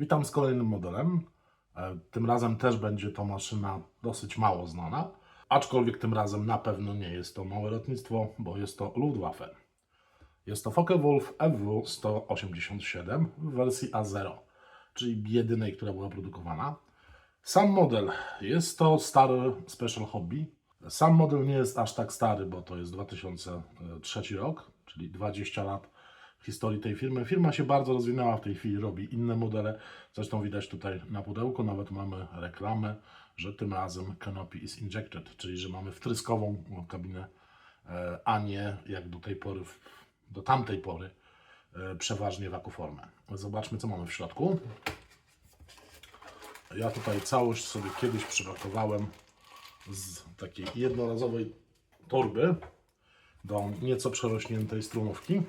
Witam z kolejnym modelem. E, Tym razem też będzie to maszyna dosyć mało znana, aczkolwiek tym razem na pewno nie jest to małe lotnictwo, bo jest to Luftwaffe. Jest to Focke-Wulf FW-187 w wersji A0, czyli jedynej, która była produkowana. Sam model jest to stary Special Hobby. Sam model nie jest aż tak stary, bo to jest 2003 rok, czyli 20 lat historii tej firmy. Firma się bardzo rozwinęła w tej chwili, robi inne modele. Zresztą widać tutaj na pudełku, nawet mamy reklamę, że tym razem canopy is injected, czyli że mamy wtryskową kabinę, e, a nie jak do tej pory, do tamtej pory, e, przeważnie wakuformę. Zobaczmy, co mamy w środku. Ja tutaj całość sobie kiedyś przepakowałem z takiej jednorazowej torby do nieco przerośniętej strumówki.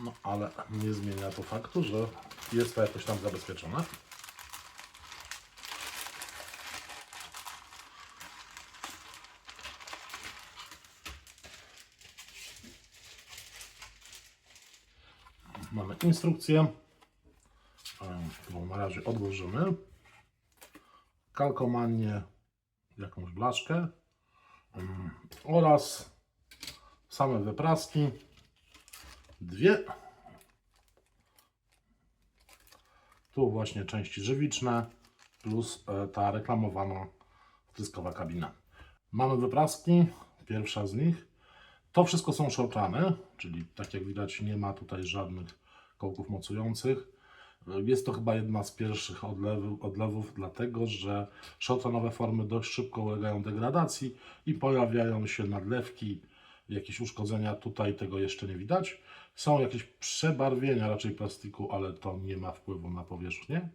No ale nie zmienia to faktu, że jest to jakoś tam zabezpieczone. Mamy instrukcję, którą na razie odłożymy. Kalkomanię, jakąś blaszkę mm, oraz same wypraski. Dwie. Tu właśnie części żywiczne plus e, ta reklamowana wtryskowa kabina. Mamy wypraski, pierwsza z nich. To wszystko są szorczane, czyli tak jak widać nie ma tutaj żadnych kołków mocujących. Jest to chyba jedna z pierwszych odlewów, odlewów dlatego że szorczanowe formy dość szybko ulegają degradacji i pojawiają się nadlewki, jakieś uszkodzenia. Tutaj tego jeszcze nie widać. Są jakieś przebarwienia raczej plastiku, ale to nie ma wpływu na powierzchnię.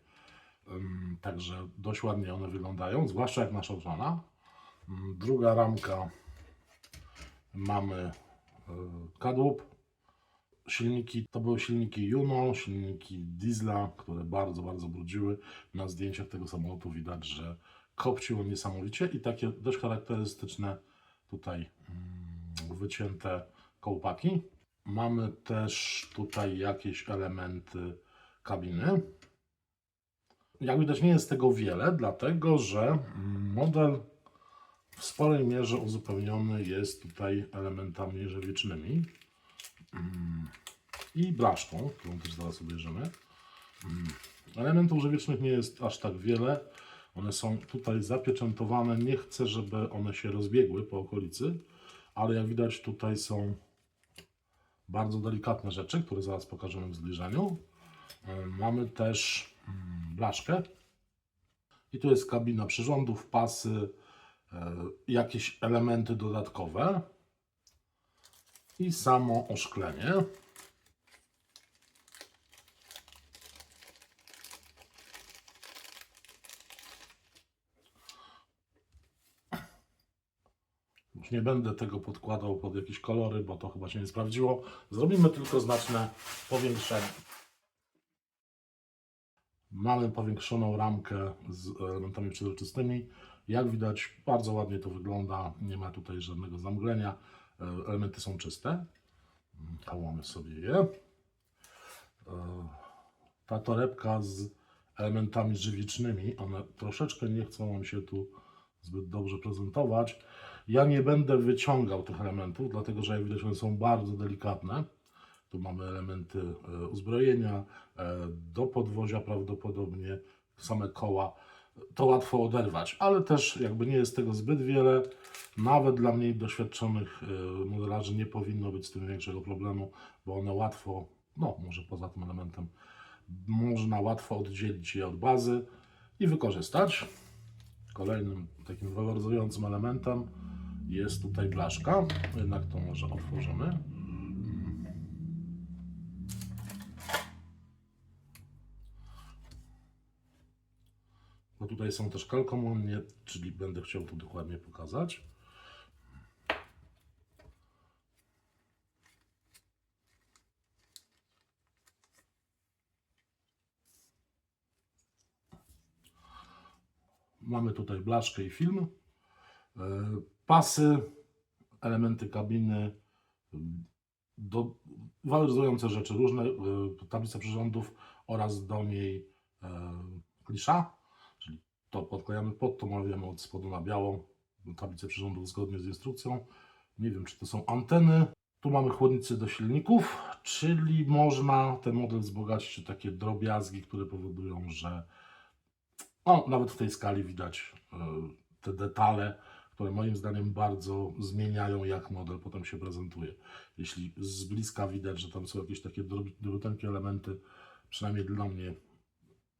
Także dość ładnie one wyglądają, zwłaszcza jak naszorczana. Ym, Druga ramka mamy y, kadłub. Silniki to były silniki Juno, silniki Diesla, które bardzo, bardzo brudziły. Na zdjęciach tego samolotu widać, że kopciło niesamowicie i takie dość charakterystyczne tutaj wycięte kołpaki. Mamy też tutaj jakieś elementy kabiny. Jak widać nie jest tego wiele, dlatego że model w sporej mierze uzupełniony jest tutaj elementami żywicznymi mm, i blaszką, którą też zaraz obejrzymy. Elementów żywicznych nie jest aż tak wiele. One są tutaj zapieczętowane. Nie chcę, żeby one się rozbiegły po okolicy, ale jak widać tutaj są bardzo delikatne rzeczy, które zaraz pokażemy w zbliżeniu. E, Mamy też mm, blaszkę. I tu jest kabina przyrządów, pasy, e, jakieś elementy dodatkowe i samo oszklenie. Już nie będę tego podkładał pod jakieś kolory, bo to chyba się nie sprawdziło. Zrobimy tylko znaczne powiększenie. Mamy powiększoną ramkę z elementami przezroczystymi. Jak widać, bardzo ładnie to wygląda. Nie ma tutaj żadnego zamglenia. E, Elementy są czyste. Kałamy sobie je. E, Ta torebka z elementami żywicznymi, one troszeczkę nie chcą nam się tu zbyt dobrze prezentować. Ja nie będę wyciągał tych elementów, dlatego że jak widać one są bardzo delikatne. Tu mamy elementy e, uzbrojenia, e, do podwozia prawdopodobnie, same koła. To łatwo oderwać, ale też jakby nie jest tego zbyt wiele. Nawet dla mniej doświadczonych e, modelarzy nie powinno być z tym większego problemu, bo one łatwo, no może poza tym elementem, można łatwo oddzielić je od bazy i wykorzystać. Kolejnym takim waloryzującym elementem jest tutaj blaszka. Jednak to może otworzymy. No tutaj są też kalkomonie, czyli będę chciał to dokładnie pokazać. Mamy tutaj blaszkę i film. E, Pasy, elementy kabiny, do, waloryzujące rzeczy, różne e, tablice przyrządów oraz do niej e, klisza, czyli to podklejamy pod to, malujemy od spodu na biało, tablicę przyrządów zgodnie z instrukcją. Nie wiem, czy to są anteny. Tu mamy chłodnicy do silników, czyli można ten model wzbogacić o takie drobiazgi, które powodują, że no, nawet w tej skali widać e, te detale, które moim zdaniem bardzo zmieniają, jak model potem się prezentuje. Jeśli z bliska widać, że tam są jakieś takie drob- drobniutkie elementy, przynajmniej dla mnie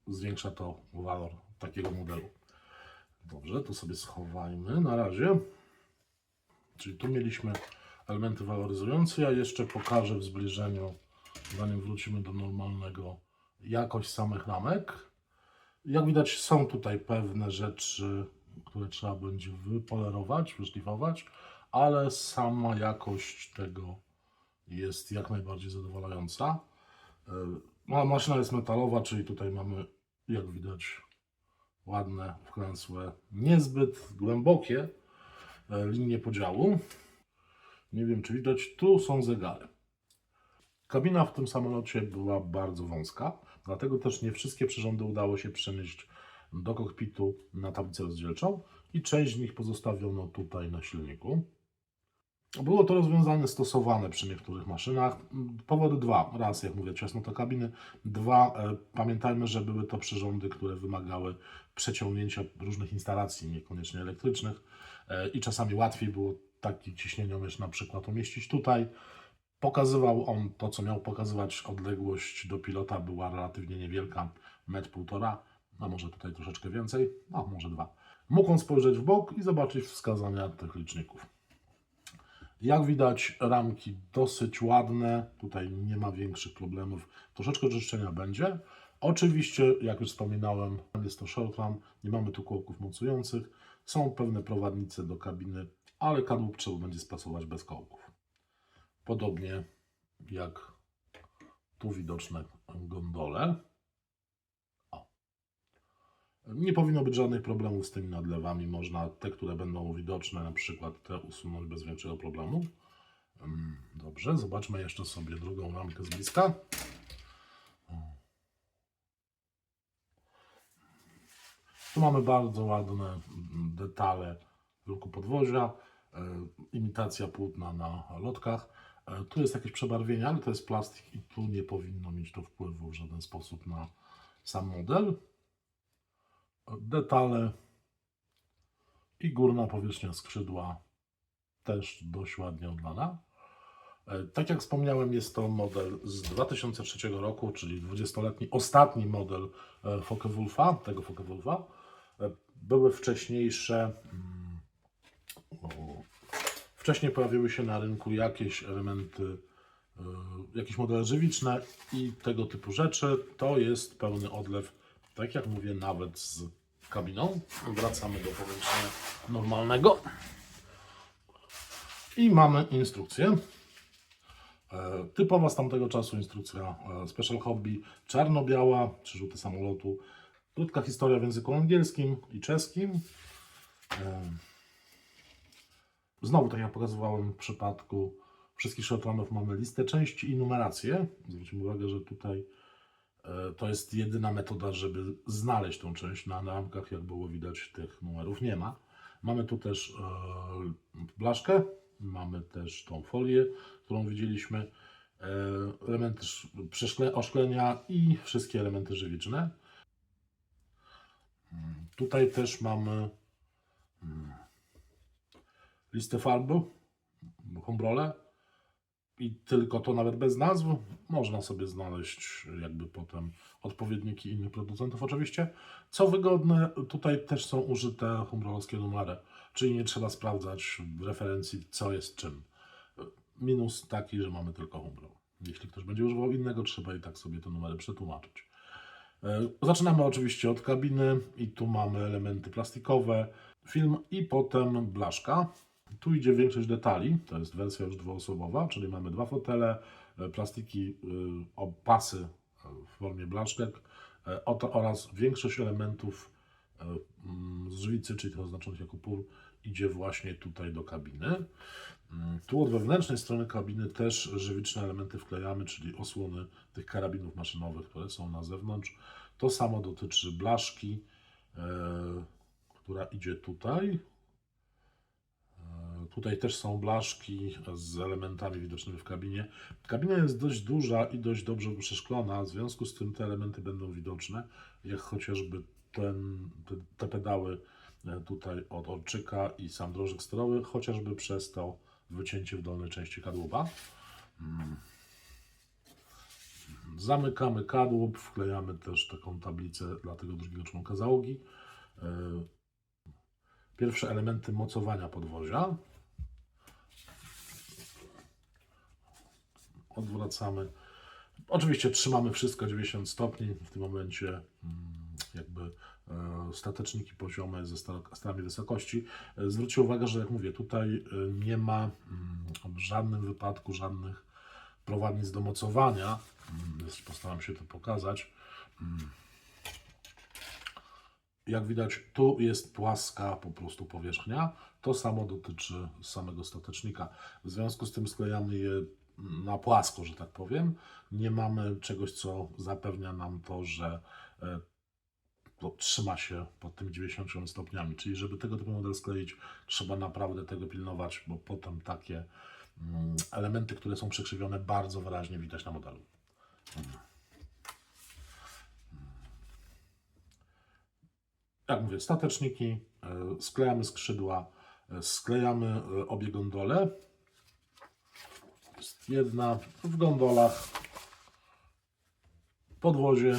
zwiększa to walor takiego modelu. Dobrze, to sobie schowajmy na razie. Czyli tu mieliśmy elementy waloryzujące. Ja jeszcze pokażę w zbliżeniu, zanim wrócimy do normalnego, jakość samych ramek. Jak widać, są tutaj pewne rzeczy, które trzeba będzie wypolerować, wyszlifować, ale sama jakość tego jest jak najbardziej zadowalająca. E, Maszyna jest metalowa, czyli tutaj mamy, jak widać, ładne, wklęsłe, niezbyt głębokie e, linie podziału. Nie wiem, czy widać, tu są zegary. Kabina w tym samolocie była bardzo wąska, dlatego też nie wszystkie przyrządy udało się przenieść do kokpitu na tablicę rozdzielczą i część z nich pozostawiono tutaj na silniku. Było to rozwiązanie stosowane przy niektórych maszynach. Powody dwa. Raz, jak mówię, ciasnota kabiny. Dwa, e, pamiętajmy, że były to przyrządy, które wymagały przeciągnięcia różnych instalacji, niekoniecznie elektrycznych e, i czasami łatwiej było taki ciśnieniomierz na przykład umieścić tutaj. Pokazywał on to, co miał pokazywać. Odległość do pilota była relatywnie niewielka, metr półtora, a może tutaj troszeczkę więcej, a może dwa. On spojrzeć w bok i zobaczyć wskazania tych liczników. Jak widać, ramki dosyć ładne. Tutaj nie ma większych problemów. Troszeczkę czyszczenia będzie. Oczywiście, jak już wspominałem, jest to short run, nie mamy tu kołków mocujących. Są pewne prowadnice do kabiny, ale kadłub trzeba będzie spasować bez kołków. Podobnie jak tu widoczne gondole. Nie powinno być żadnych problemów z tymi nadlewami. Można te, które będą widoczne, na przykład te usunąć bez większego problemu. Mm, Dobrze, zobaczmy jeszcze sobie drugą ramkę z bliska. Tu mamy bardzo ładne mm, detale ruchu podwozia, e, imitacja płótna na lotkach. E, Tu jest jakieś przebarwienie, ale to jest plastik i tu nie powinno mieć to wpływu w żaden sposób na sam model. Detale i górna powierzchnia skrzydła też dość ładnie odlana. E, Tak jak wspomniałem, jest to model z 2003 roku, czyli 20-letni ostatni model e, Focke-Wulfa, tego Focke-Wulfa. E, Były wcześniejsze. mm, Wcześniej pojawiły się na rynku jakieś elementy, jakieś modele żywiczne i tego typu rzeczy. To jest pełny odlew, tak jak mówię, nawet z kabiną. Wracamy do połączenia normalnego. I mamy instrukcję. E, Typowa z tamtego czasu instrukcja e, Special Hobby, czarno-biała, rzuty samolotu, krótka historia w języku angielskim i czeskim. E, Znowu, tak jak pokazywałem w przypadku wszystkich shotgunów, mamy listę części i numerację. Zwróćmy uwagę, że tutaj to jest jedyna metoda, żeby znaleźć tą część. Na ramkach, jak było widać, tych numerów nie ma. Mamy tu też e, blaszkę, mamy też tą folię, którą widzieliśmy, e, elementy oszklenia i wszystkie elementy żywiczne. Mm, Tutaj też mamy mm, listę farb, humbrole i tylko to nawet bez nazw. Można sobie znaleźć jakby potem odpowiedniki innych producentów oczywiście. Co wygodne, tutaj też są użyte humbrolowskie numery, czyli nie trzeba sprawdzać w referencji co jest czym. Minus taki, że mamy tylko humbrol. Jeśli ktoś będzie używał innego, trzeba i tak sobie te numery przetłumaczyć. E, Zaczynamy oczywiście od kabiny i tu mamy elementy plastikowe, film i potem blaszka. Tu idzie większość detali, to jest wersja już dwuosobowa, czyli mamy dwa fotele, e, plastiki, y, opasy w formie blaszczek e, oraz większość elementów e, mm, z żywicy, czyli tych oznaczonych jako pół, idzie właśnie tutaj do kabiny. Mm, Tu od wewnętrznej strony kabiny też żywiczne elementy wklejamy, czyli osłony tych karabinów maszynowych, które są na zewnątrz. To samo dotyczy blaszki, e, która idzie tutaj. Tutaj też są blaszki z elementami widocznymi w kabinie. Kabina jest dość duża i dość dobrze przeszklona, w związku z tym te elementy będą widoczne, jak chociażby ten, te, pedały e, tutaj od orczyka i sam drążek sterowy, chociażby przez to wycięcie w dolnej części kadłuba. Mm. Zamykamy kadłub, wklejamy też taką tablicę dla tego drugiego członka załogi. E, Pierwsze elementy mocowania podwozia. Odwracamy. Oczywiście trzymamy wszystko 90 stopni. W tym momencie mm, jakby e, stateczniki poziome ze sta- stami wysokości. E, Zwróćcie uwagę, że jak mówię, tutaj e, nie ma mm, w żadnym wypadku żadnych prowadnic do mocowania. Mm, Postaram się to pokazać. Jak widać, tu jest płaska po prostu powierzchnia. To samo dotyczy samego statecznika. W związku z tym sklejamy je na płasko, że tak powiem. Nie mamy czegoś, co zapewnia nam to, że e, to trzyma się pod tymi 90 stopniami. Czyli, żeby tego typu model skleić, trzeba naprawdę tego pilnować, bo potem takie mm, elementy, które są przekrzywione, bardzo wyraźnie widać na modelu. jak mówię, stateczniki, e, sklejamy skrzydła, e, sklejamy obie gondole. Jest jedna w gondolach, podwozie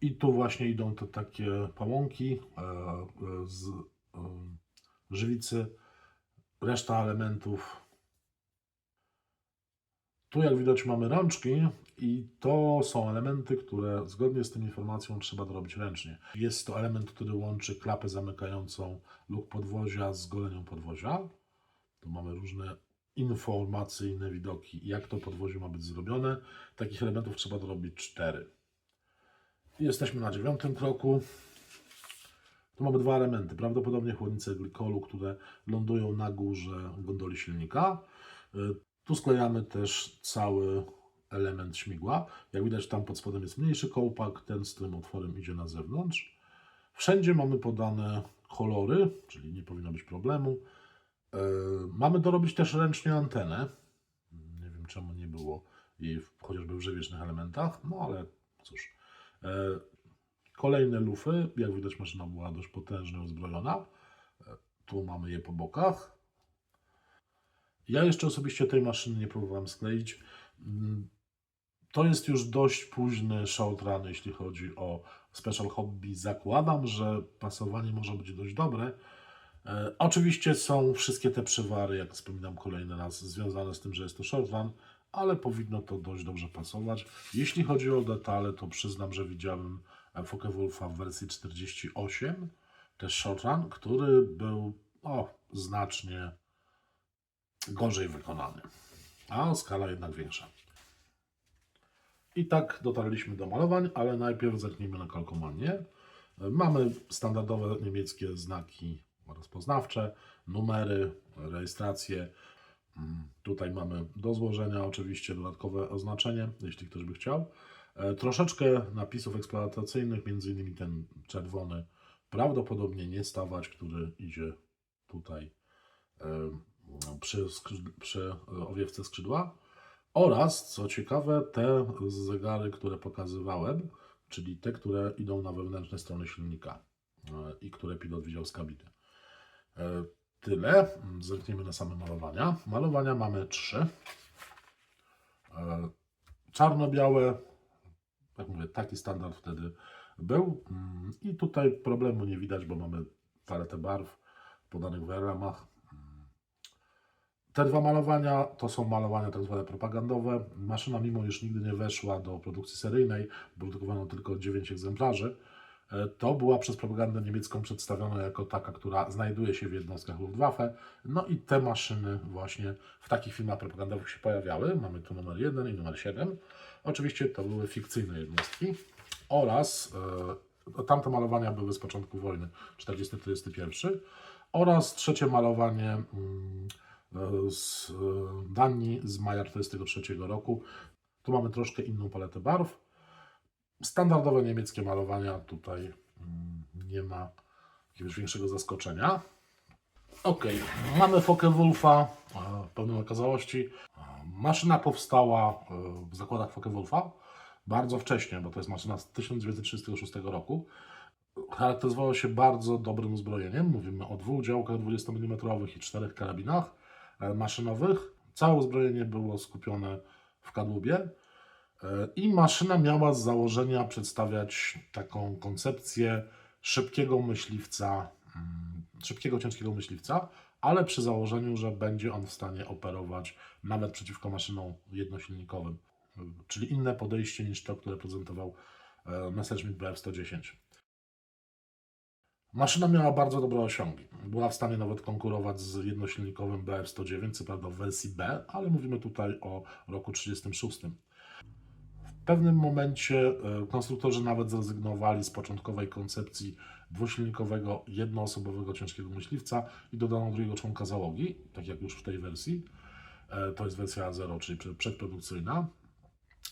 i tu właśnie idą te takie pałąki e, e, z e, żywicy, reszta elementów. Tu jak widać mamy rączki i to są elementy, które zgodnie z tą informacją trzeba dorobić ręcznie. Jest to element, który łączy klapę zamykającą luk podwozia z goleniem podwozia. Tu mamy różne informacyjne widoki, jak to podwozie ma być zrobione. Takich elementów trzeba dorobić cztery. Jesteśmy na dziewiątym kroku. Tu mamy dwa elementy, prawdopodobnie chłodnice glykolu, które lądują na górze gondoli silnika. Y, Tu sklejamy też cały element śmigła. Jak widać, tam pod spodem jest mniejszy kołpak, ten z tym otworem idzie na zewnątrz. Wszędzie mamy podane kolory, czyli nie powinno być problemu. E, Mamy dorobić też ręcznie antenę. Nie wiem, czemu nie było jej chociażby w żywiecznych elementach, no ale cóż. E, Kolejne lufy, jak widać, maszyna była dość potężnie uzbrojona. E, Tu mamy je po bokach. Ja jeszcze osobiście tej maszyny nie próbowałem skleić. Mm, To jest już dość późny showrun, jeśli chodzi o Special Hobby. Zakładam, że pasowanie może być dość dobre. E, oczywiście są wszystkie te przywary, jak wspominam kolejny raz, związane z tym, że jest to shortrun, ale powinno to dość dobrze pasować. Jeśli chodzi o detale, to przyznam, że widziałem Focke Wulfa w wersji 48, też shortrun, który był o, znacznie gorzej wykonany, a skala jednak większa. I tak dotarliśmy do malowań, ale najpierw zerknijmy na kalkomanię. Mamy standardowe niemieckie znaki rozpoznawcze, numery, rejestracje. Mm, Tutaj mamy do złożenia oczywiście dodatkowe oznaczenie, jeśli ktoś by chciał. E, Troszeczkę napisów eksploatacyjnych, między innymi ten czerwony, prawdopodobnie nie stawać, który idzie tutaj e, przy, przy owiewce skrzydła. Oraz, co ciekawe, te zegary, które pokazywałem, czyli te, które idą na wewnętrzne strony silnika e, i które pilot widział z kabiny. E, Tyle. Mm, Zerkniemy na same malowania. Malowania mamy trzy. E, Czarno-białe, jak mówię, taki standard wtedy był. Mm, I tutaj problemu nie widać, bo mamy paletę barw podanych w ramach. Te dwa malowania to są malowania tak zwane propagandowe. Maszyna, mimo iż nigdy nie weszła do produkcji seryjnej, produkowano tylko 9 egzemplarzy, to była przez propagandę niemiecką przedstawiona jako taka, która znajduje się w jednostkach Luftwaffe. No i te maszyny właśnie w takich filmach propagandowych się pojawiały. Mamy tu numer 1 i numer 7. Oczywiście to były fikcyjne jednostki oraz e, tamte malowania były z początku wojny 40-41 oraz trzecie malowanie mm, e, z e, Danii z maja 43 roku. Tu mamy troszkę inną paletę barw. Standardowe niemieckie malowania, tutaj mm, nie ma jakiegoś większego zaskoczenia. Ok, mamy e, w pewnej okazałości. Maszyna powstała e, w zakładach Focke-Wulfa bardzo wcześnie, bo to jest maszyna z 1936 roku. Charakteryzowała się bardzo dobrym uzbrojeniem. Mówimy o dwóch działkach 20 mm i czterech karabinach e, maszynowych. Całe uzbrojenie było skupione w kadłubie. E, I maszyna miała z założenia przedstawiać taką koncepcję szybkiego myśliwca, mm, szybkiego, ciężkiego myśliwca, ale przy założeniu, że będzie on w stanie operować nawet przeciwko maszynom jednosilnikowym, y, czyli inne podejście niż to, które prezentował e, Messerschmitt Bf 110. Maszyna miała bardzo dobre osiągi. Była w stanie nawet konkurować z jednosilnikowym Bf 109, co prawda w wersji B, ale mówimy tutaj o roku 1936. Pewnym momencie e, konstruktorzy nawet zrezygnowali z początkowej koncepcji dwusilnikowego, jednoosobowego ciężkiego myśliwca i dodano drugiego członka załogi, tak jak już w tej wersji. E, To jest wersja 0, czyli prze- przedprodukcyjna.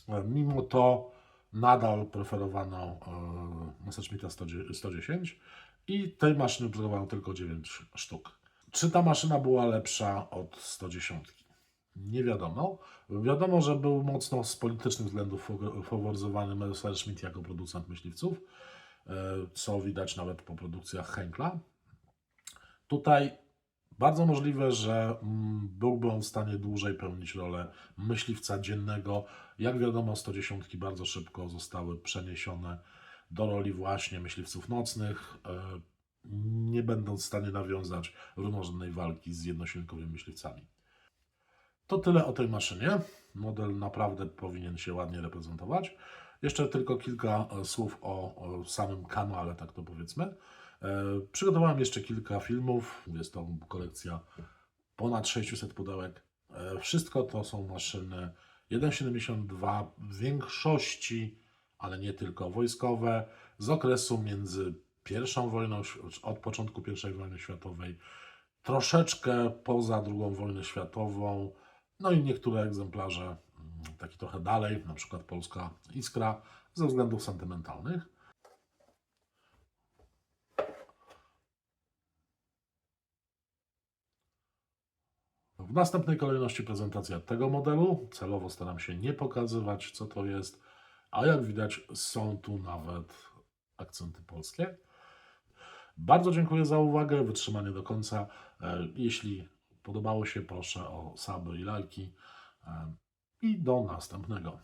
E, Mimo to nadal preferowano Messerschmitta 110 110 i tej maszyny produkowano tylko 9 sztuk. Czy ta maszyna była lepsza od 110? Nie wiadomo. Wiadomo, że był mocno z politycznych względów faworyzowany Messerschmitt jako producent myśliwców, e, co widać nawet po produkcjach Henkla. Tutaj bardzo możliwe, że mm, byłby on w stanie dłużej pełnić rolę myśliwca dziennego. Jak wiadomo, 110 bardzo szybko zostały przeniesione do roli właśnie myśliwców nocnych, e, nie będąc w stanie nawiązać równorzędnej walki z jednosilnikowymi myśliwcami. To tyle o tej maszynie. Model naprawdę powinien się ładnie reprezentować. Jeszcze tylko kilka e, słów o, samym kanale, tak to powiedzmy. E, Przygotowałem jeszcze kilka filmów. Jest to kolekcja ponad 600 pudełek. E, Wszystko to są maszyny 1.72 w większości, ale nie tylko wojskowe, z okresu między pierwszą wojną, od początku I wojny światowej, troszeczkę poza II wojną światową, no i niektóre egzemplarze mm, takie trochę dalej, na przykład polska Iskra, ze względów sentymentalnych. W następnej kolejności prezentacja tego modelu. Celowo staram się nie pokazywać, co to jest, a jak widać, są tu nawet akcenty polskie. Bardzo dziękuję za uwagę, wytrzymanie do końca. E, Jeśli podobało się, proszę o suby i lajki. E, I do następnego.